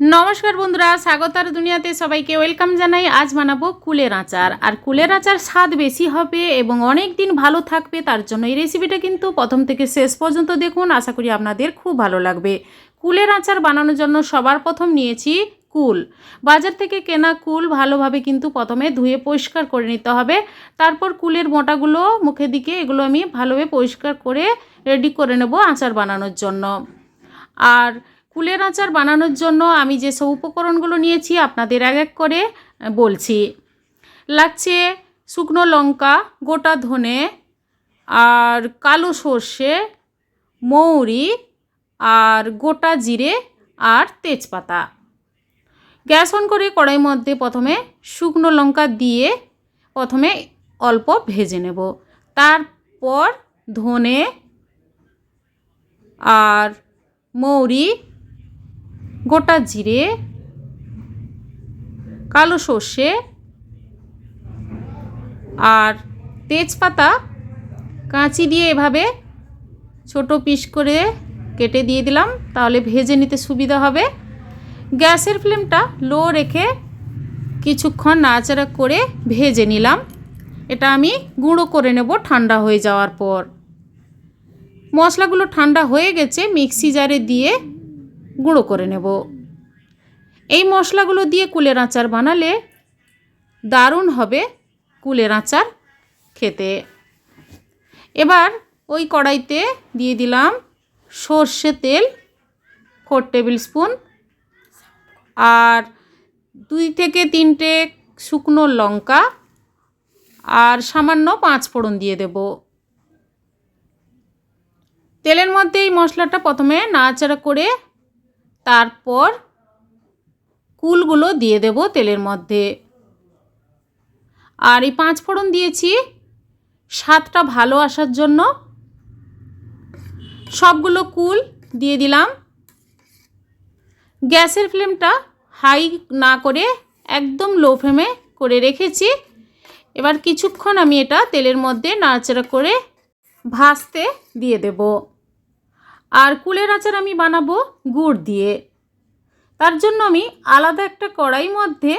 নমস্কার বন্ধুরা, স্বাগতার দুনিয়াতে সবাইকে ওয়েলকাম জানাই। আজ বানাবো কুলের আচার। আর কুলের আচার স্বাদ বেশি হবে এবং অনেক দিন ভালো থাকবে, তার জন্য এই রেসিপিটা কিন্তু প্রথম থেকে শেষ পর্যন্ত দেখুন। আশা করি আপনাদের খুব ভালো লাগবে। কুলের আচার বানানোর জন্য সবার প্রথম নিয়েছি কুল। বাজার থেকে কেনা কুল ভালোভাবে কিন্তু প্রথমে ধুয়ে পরিষ্কার করে নিতে হবে। তারপর কুলের মোটাগুলো মুখে দিকে, এগুলো আমি ভালোভাবে পরিষ্কার করে রেডি করে নেব আচার বানানোর জন্য। আর কুলের আচার বানানোর জন্য আমি যেসব উপকরণগুলো নিয়েছি আপনাদের এক এক করে বলছি। লাগছে শুকনো লঙ্কা, গোটা ধনে, আর কালো সর্ষে, মৌরি, আর গোটা জিরে, আর তেজপাতা। গ্যাস অন করে কড়াই মধ্যে প্রথমে শুকনো লঙ্কা দিয়ে প্রথমে অল্প ভেজে নেব। তারপর ধনে, আর মৌরি গোটা জিরে, কালো সর্ষে আর তেজপাতা, কাঁচি দিয়ে এভাবে ছোট পিস করে কেটে দিয়ে দিলাম, তাহলে ভেজে নিতে সুবিধা হবে। গ্যাসের ফ্লেমটা লো রেখে কিছুক্ষণ নাড়াচাড়া করে ভেজে নিলাম। এটা আমি গুঁড়ো করে নেব ঠান্ডা হয়ে যাওয়ার পর। মশলাগুলো ঠান্ডা হয়ে গেছে, মিক্সি জারে দিয়ে গুঁড়ো করে নেব। এই মশলাগুলো দিয়ে কুলের আচার বানালে দারুণ হবে কুলের আচার খেতে। এবার ওই কড়াইতে দিয়ে দিলাম সর্ষে তেল, ফোর টেবিল স্পুন আর দুই থেকে তিনটে শুকনো লঙ্কা আর সামান্য পাঁচ ফোড়ন দিয়ে দেব। তেলের মধ্যে এই মশলাটা প্রথমে নাড়াচাড়া করে তারপর কুলগুলো দিয়ে দেব তেলের মধ্যে। আর এই পাঁচ ফোড়ন দিয়েছি। স্বাদটা ভালো আসার জন্য সবগুলো কুল দিয়ে দিলাম। গ্যাসের ফ্লেমটা হাই না করে একদম লো ফ্লেমে করে রেখেছি। এবার কিছুক্ষণ আমি এটা তেলের মধ্যে নাড়াচাড়া করে ভাজতে দিয়ে দেব। আর কুলের আচার আমি বানাবো গুড় দিয়ে। তার জন্য আমি আলাদা একটা কড়াই মধ্যে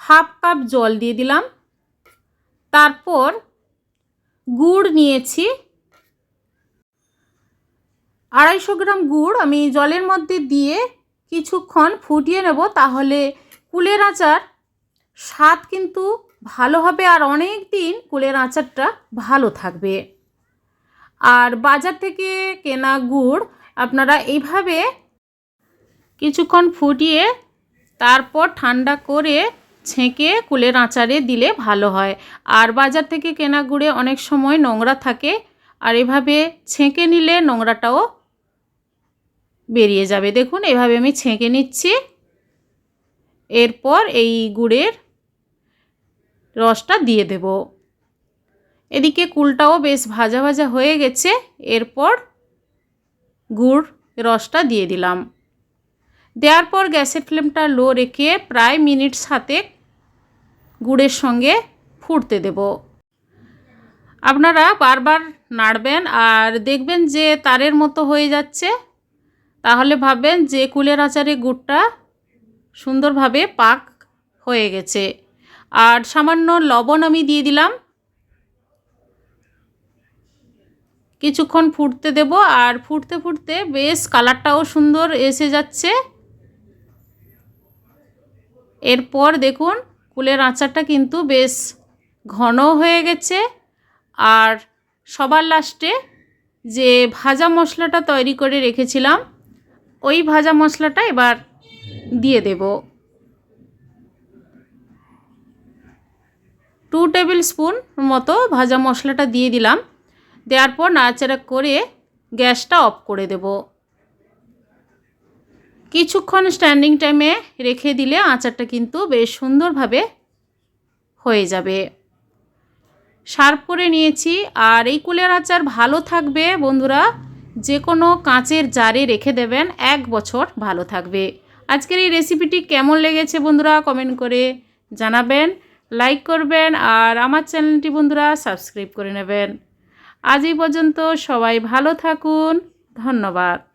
হাফ কাপ জল দিয়ে দিলাম। তারপর গুড় নিয়েছি। আড়াইশো গ্রাম গুড় আমি জলের মধ্যে দিয়ে কিছুক্ষণ ফুটিয়ে নেব, তাহলে কুলের আচার স্বাদ কিন্তু ভালো হবে আর অনেক দিন কুলের আচারটা ভালো থাকবে। আর বাজার থেকে কেনা গুড় আপনারা এইভাবে কিছুক্ষণ ফুটিয়ে তারপর ঠান্ডা করে ছেঁকে কুলের আচারে দিলে ভালো হয়। আর বাজার থেকে কেনা গুড়ে অনেক সময় নোংরা থাকে আর এভাবে ছেঁকে নিলে নোংরাটাও বেরিয়ে যাবে। দেখুন, এভাবে আমি ছেঁকে নিচ্ছি। এরপর এই গুড়ের রসটা দিয়ে দেব। এদিকে কুলটাও বেশ ভাজা ভাজা হয়ে গেছে, এরপর গুড়, রসটা দিয়ে দিলাম। দেওয়ার পর গ্যাসের ফ্লেমটা লো রেখে প্রায় মিনিট সাতে গুড়ের সঙ্গে ফুটতে দেব। আপনারা বারবার নাড়বেন আর দেখবেন যে তারের মতো হয়ে যাচ্ছে। তাহলে ভাববেন যে কুলের আচারে গুড়টা সুন্দরভাবে পাক হয়ে গেছে। আর সামান্য লবণ আমি দিয়ে দিলাম। কিছুক্ষণ ফুটতে দেব আর ফুটতে ফুটতে বেশ কালারটাও সুন্দর এসে যাচ্ছে। এরপর দেখুন, কুলের আচারটা কিন্তু বেশ ঘন হয়ে গেছে। আর সবার লাস্টে যে ভাজা মশলাটা তৈরি করে রেখেছিলাম, ওই ভাজা মশলাটা এবার দিয়ে দেব। টু টেবিল স্পুন মতো ভাজা মশলাটা দিয়ে দিলাম। দেওয়ার পর নাড়াচাড়া করে গ্যাসটা অফ করে দেব। কিছুক্ষণ স্ট্যান্ডিং টাইমে রেখে দিলে আচারটা কিন্তু বেশ সুন্দরভাবে হয়ে যাবে। সার্ভ করে নিয়েছি আর এই কুলের আচার ভালো থাকবে বন্ধুরা। যে কোনো কাঁচের জারে রেখে দেবেন, এক বছর ভালো থাকবে। আজকের এই রেসিপিটি কেমন লেগেছে বন্ধুরা কমেন্ট করে জানাবেন, লাইক করবেন আর আমার চ্যানেলটি বন্ধুরা সাবস্ক্রাইব করে নেবেন। আজ এই পর্যন্ত সবাই ভালো থাকুন। ধন্যবাদ।